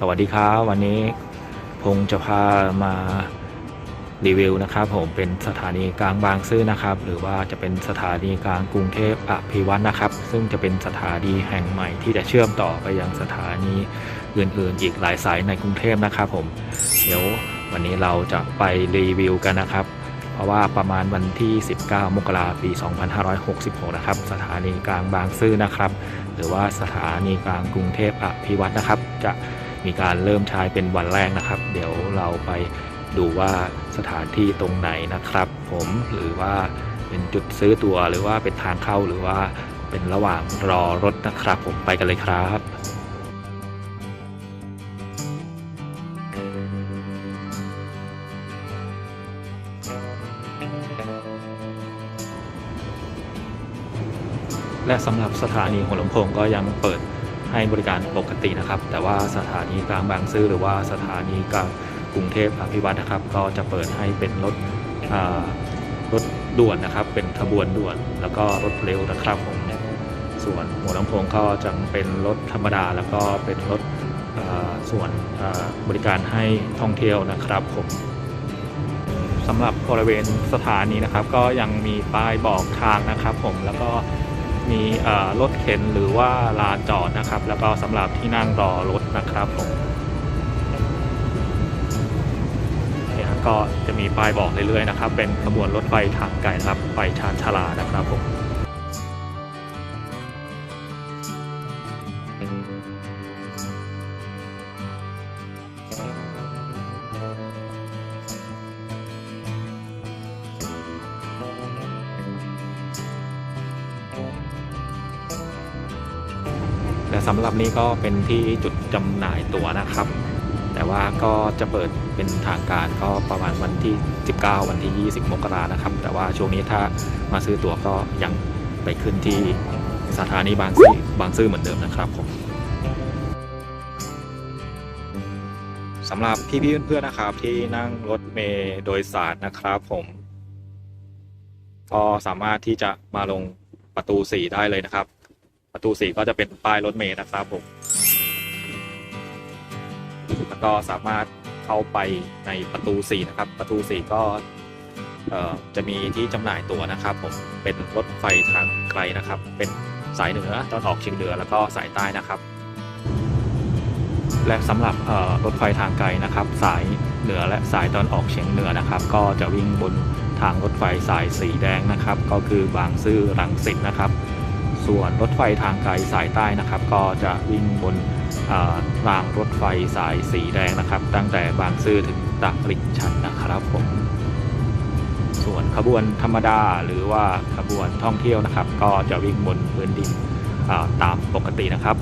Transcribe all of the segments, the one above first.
สวัสดีครับวันนี้พงษ์จะพามารีวิวนะครับผมเป็นสถานีกลางบางซื่อนะครับ หรือว่าจะเป็นสถานีกลางกรุงเทพอภิวัฒน์นะครับ ซึ่งจะเป็นสถานีแห่งใหม่ที่จะเชื่อมต่อไปยังสถานีอื่นๆ อีกหลายสายในกรุงเทพนะครับผมเดี๋ยววันนี้เราจะไปรีวิวกันนะครับ เพราะว่าประมาณวันที่ 19 มกราปี 2566 นะครับ สถานีกลางบางซื่อนะครับ หรือว่าสถานีกลางกรุงเทพอภิวัฒน์นะครับ จะ มีการเริ่มใช้เป็นวันแรกนะครับ เดี๋ยวเราไปดูว่าสถานที่ตรงไหนนะครับ ผมหรือว่าเป็นจุดซื้อตั๋วหรือว่าเป็นทางเข้าหรือว่าเป็นระหว่างรอรถนะครับ ผมไปกันเลยครับและสำหรับสถานีหัวลำโพงก็ยังเปิด ให้บริการปกตินะครับ แต่ว่าสถานีกลางบางซื่อหรือว่าสถานีกลางกรุงเทพอภิวัฒน์นะครับ ก็จะเปิดให้เป็นรถรถด่วนนะครับ เป็นขบวนด่วน แล้วก็รถเร็วนะครับผมส่วนหัวลำโพงก็จะเป็นรถธรรมดา แล้วก็เป็นรถส่วนบริการให้ท่องเที่ยวนะครับผมสำหรับบริเวณสถานีนะครับ ก็ยังมีป้ายบอกทางนะครับผมแล้วก็ มีรถเข็นหรือว่าลานจอดนะครับ แล้วก็สำหรับที่นั่งรอรถนะครับผมเนี่ยก็จะมีป้ายบอกเรื่อยๆนะครับ เป็นขบวนรถไฟทางไกลครับไปชานชาลานะครับผม สำหรับนี้ก็เป็นที่จุดจำหน่ายตั๋วนะครับ แต่ว่าก็จะเปิดเป็นทางการก็ประมาณวันที่ 19 วันที่ 20 มกรานะครับ แต่ว่าช่วงนี้ถ้ามาซื้อตั๋วก็ยังไปขึ้นที่สถานีบางซื่อบางซื่อเหมือนเดิมนะครับผมสำหรับพี่ๆเพื่อนๆนะครับ ที่นั่งรถเมล์โดยสารนะครับผม ก็สามารถที่จะมาลงประตู 4 ได้เลยนะครับ ประตู4ก็จะเป็นป้ายรถเมล์นะครับผมแล้วก็สามารถเข้าไปในประตู4นะครับ ประตู4ก็จะมีที่จำหน่ายตั๋วนะครับ ผมเป็นรถไฟทางไกลนะครับ เป็นสายเหนือตอนออกเฉียงเหนือแล้วก็สายใต้นะครับ และสำหรับรถไฟทางไกลนะครับ สายเหนือและสายตอนออกเฉียงเหนือนะครับ ก็จะวิ่งบนทางรถไฟสายสีแดงนะครับ ก็คือบางซื่อรังสิตนะครับ ส่วนรถไฟทางไกลสายใต้นะครับ ก็จะวิ่งบนรางรถไฟสายสีแดงนะครับ ตั้งแต่บางซื่อถึงตลิ่งชันนะครับผม ส่วนขบวนธรรมดาหรือว่าขบวนท่องเที่ยวนะครับ ก็จะวิ่งบนพื้นดินาตามปกตินะครับ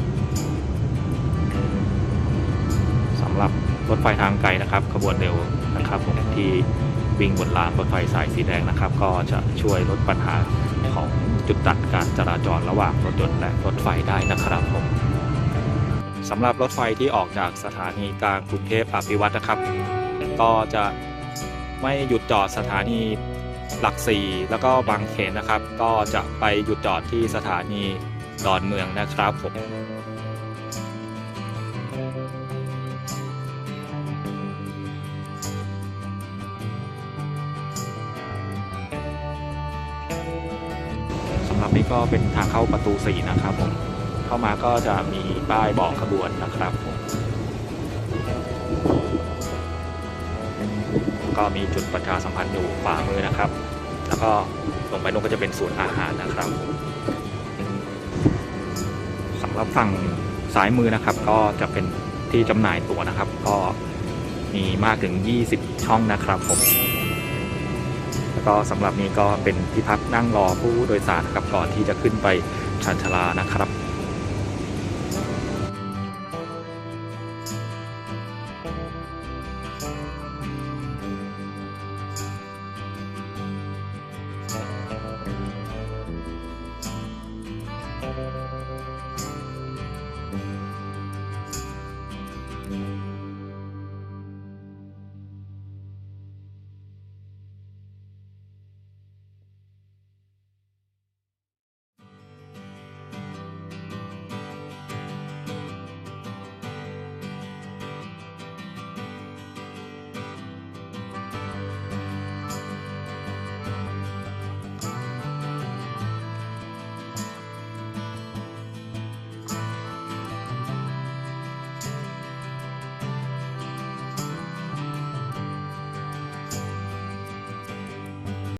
สำหรับรถไฟทางไกลนะครับ ขบวนเร็วนะครับผมที่ วิ่งบนรางรถไฟสายสีแดงนะครับ ก็จะช่วยลดปัญหาของจุดตัดการจราจรระหว่างรถยนต์และรถไฟได้นะครับผมสำหรับรถไฟที่ออกจากสถานีกลางกรุงเทพอภิวัตน์นะครับ ก็จะไม่หยุดจอดสถานีหลักสี่แล้วก็บางเขนนะครับ ก็จะไปหยุดจอดที่สถานีดอนเมืองนะครับผม สำหรับนี้ก็เป็นทางเข้าประตู4นะครับผมเข้ามาก็จะมีป้ายบอกขบวนนะครับผมก็มีจุดประชาสัมพันธ์อยู่ขวามือนะครับ แล้วก็ลงไปนู้นก็จะเป็นศูนย์อาหารนะครับสำหรับฝั่งซ้ายมือนะครับ ก็จะเป็นที่จำหน่ายตั๋วนะครับ ก็มีมากถึง 20 ช่องนะครับผม แล้วก็สำหรับนี้ก็เป็นที่พักนั่งรอผู้โดยสารนะครับก่อนที่จะขึ้นไปชานชาลานะครับ